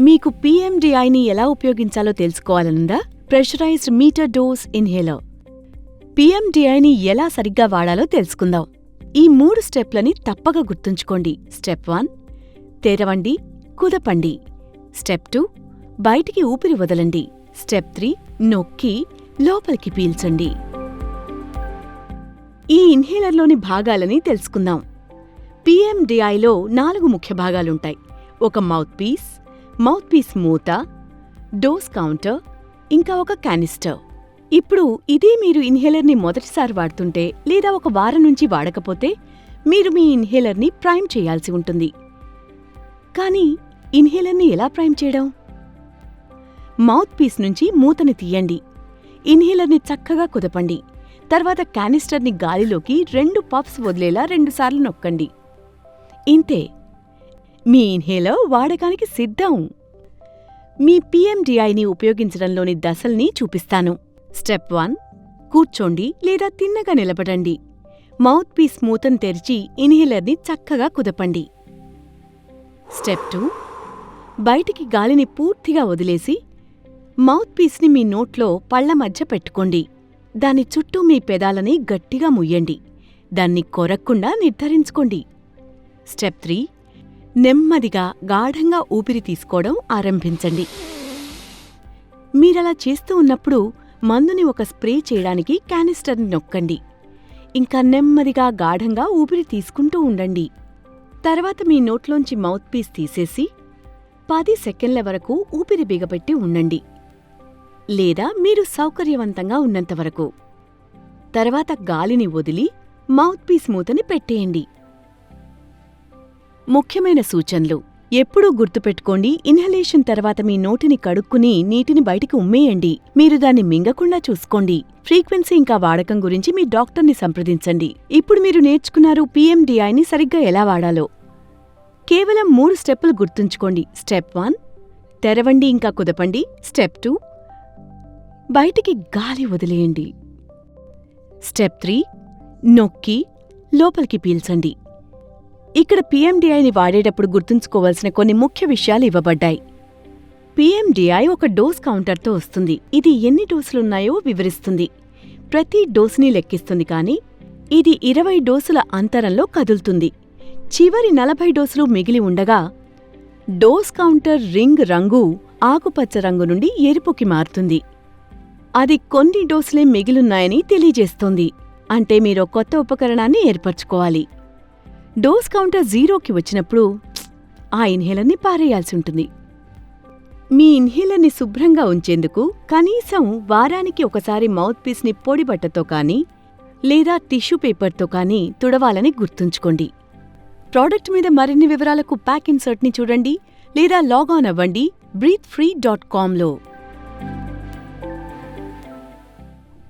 మీకు పీఎండిఐని ఎలా ఉపయోగించాలో తెలుసుకోవాలనుందా? ప్రెషరైజ్డ్ మీటర్ డోస్ ఇన్హేలర్ పీఎండిఐని ఎలా సరిగ్గా వాడాలో తెలుసుకుందాం. ఈ మూడు స్టెప్లని తప్పక గుర్తుంచుకోండి. స్టెప్ వన్ తెరవండి కుదపండి. స్టెప్ టూ బయటికి ఊపిరి వదలండి. స్టెప్ త్రీ నొక్కి లోపలికి పీల్చండి. ఈ ఇన్హేలర్లోని భాగాలని తెలుసుకుందాం. పీఎండిఐలో నాలుగు ముఖ్య భాగాలుంటాయి. ఒక మౌత్ పీస్ మౌత్ పీస్ మూత డోస్ కౌంటర్ ఇంకా ఒక కానిస్టర్. ఇప్పుడు ఇదే మీరు ఇన్హేలర్ని మొదటిసారి వాడుతుంటే లేదా ఒక వారం నుంచి వాడకపోతే మీరు మీ ఇన్హేలర్ని ప్రైమ్ చేయాల్సి ఉంటుంది. కానీ ఇన్హేలర్ని ఎలా ప్రైమ్ చేయడం? మౌత్ పీస్ నుంచి మూతని తీయండి. ఇన్హేలర్ని చక్కగా కుదపండి. తర్వాత క్యానిస్టర్ని గాలిలోకి రెండు పఫ్స్ వదిలేలా రెండుసార్లు నొక్కండి. ఇంతే. మీ ఇన్హేలర్ వాడకానికి సిద్ధం. మీ పిఎండిఐని ఉపయోగించడంలోని దశల్ని చూపిస్తాను. స్టెప్ వన్ కూర్చోండి లేదా తిన్నగా నిలబడండి. మౌత్ పీస్ మూతను తెరిచి ఇన్హేలర్ని చక్కగా కుదపండి. స్టెప్ టూ బయటికి గాలిని పూర్తిగా వదిలేసి మౌత్ పీస్ని మీ నోట్లో పళ్ళ మధ్య పెట్టుకోండి. దాని చుట్టూ మీ పెదాలని గట్టిగా ముయ్యండి. దాన్ని కొరక్కుండా నిర్ధారించుకోండి. స్టెప్ త్రీ నెమ్మదిగా గాఢంగా ఊపిరి తీసుకోవడం ఆరంభించండి. మీరలా చేస్తూ ఉన్నప్పుడు మందుని ఒక స్ప్రే చేయడానికి క్యానిస్టర్ని నొక్కండి. ఇంకా నెమ్మదిగా గాఢంగా ఊపిరి తీసుకుంటూ ఉండండి. తర్వాత మీ నోట్లోంచి మౌత్ పీస్ తీసేసి పది సెకండ్ల వరకు ఊపిరి బిగపెట్టి ఉండండి. లేదా మీరు సౌకర్యవంతంగా ఉన్నంతవరకు తర్వాత గాలిని వదిలి మౌత్ పీస్ మూతని పెట్టేయండి. ముఖ్యమైన సూచనలు. ఎప్పుడూ గుర్తుపెట్టుకోండి ఇన్హలేషన్ తర్వాత మీ నోటిని కడుక్కుని నీటిని బయటికి ఉమ్మేయండి. మీరు దాన్ని మింగకుండా చూసుకోండి. ఫ్రీక్వెన్సీ ఇంకా వాడకం గురించి మీ డాక్టర్ని సంప్రదించండి. ఇప్పుడు మీరు నేర్చుకున్నారు పీఎండిఐని సరిగ్గా ఎలా వాడాలో. కేవలం మూడు స్టెప్పులు గుర్తుంచుకోండి. స్టెప్ వన్ తెరవండి ఇంకా కుదపండి. స్టెప్ టూ బయటికి గాలి వదిలేయండి. స్టెప్ త్రీ నొక్కి లోపలికి పీల్చండి. ఇక్కడ పీఎండిఐని వాడేటప్పుడు గుర్తుంచుకోవాల్సిన కొన్ని ముఖ్య విషయాలు ఇవ్వబడ్డాయి. పీఎండిఐ ఒక డోస్ కౌంటర్తో వస్తుంది. ఇది ఎన్ని డోసులున్నాయో వివరిస్తుంది. ప్రతి డోసుని లెక్కిస్తుంది కానీ ఇది ఇరవై డోసుల అంతరంలో కదులుతుంది. చివరి నలభై డోసులు మిగిలి ఉండగా డోస్ కౌంటర్ రింగ్ రంగు ఆకుపచ్చ రంగు నుండి ఎరుపుకి మారుతుంది. అది కొన్ని డోసులే మిగిలున్నాయని తెలియజేస్తోంది. అంటే మీరు కొత్త ఉపకరణాన్ని ఏర్పరచుకోవాలి. డోస్ కౌంటర్ జీరోకి వచ్చినప్పుడు ఆ ఇన్హేలర్ని పారేయాల్సి ఉంటుంది. మీ ఇన్హేలర్ని శుభ్రంగా ఉంచేందుకు కనీసం వారానికి ఒకసారి మౌత్ పీస్ని పొడిబట్టతో కానీ లేదా టిష్యూ పేపర్తో కానీ తుడవాలని గుర్తుంచుకోండి. ప్రోడక్ట్ మీద మరిన్ని వివరాలకు ప్యాక్ ఇన్సర్ట్ని చూడండి లేదా లాగాన్ అవ్వండి బ్రీత్ ఫ్రీ డాట్ కామ్లో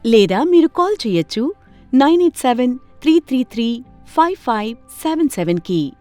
లేదా మీరు కాల్ చేయొచ్చు nine eight seven three three three 5577 key.